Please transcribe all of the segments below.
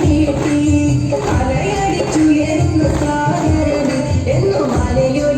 നീട്ടി അലയടിച്ചുയരുന്ന സാഗരന് എന്നും അലയൊലി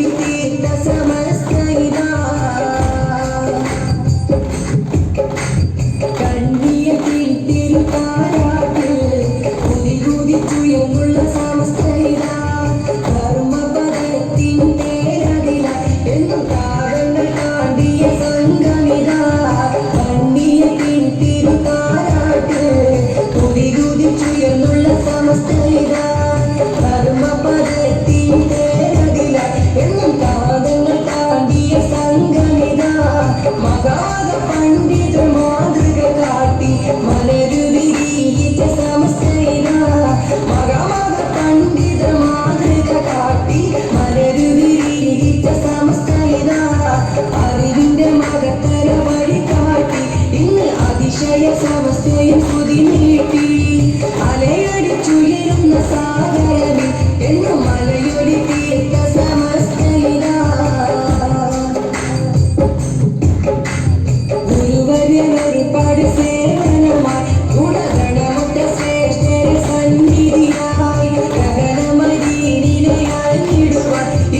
Yes, I was saying.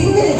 ഇങ്ങനെ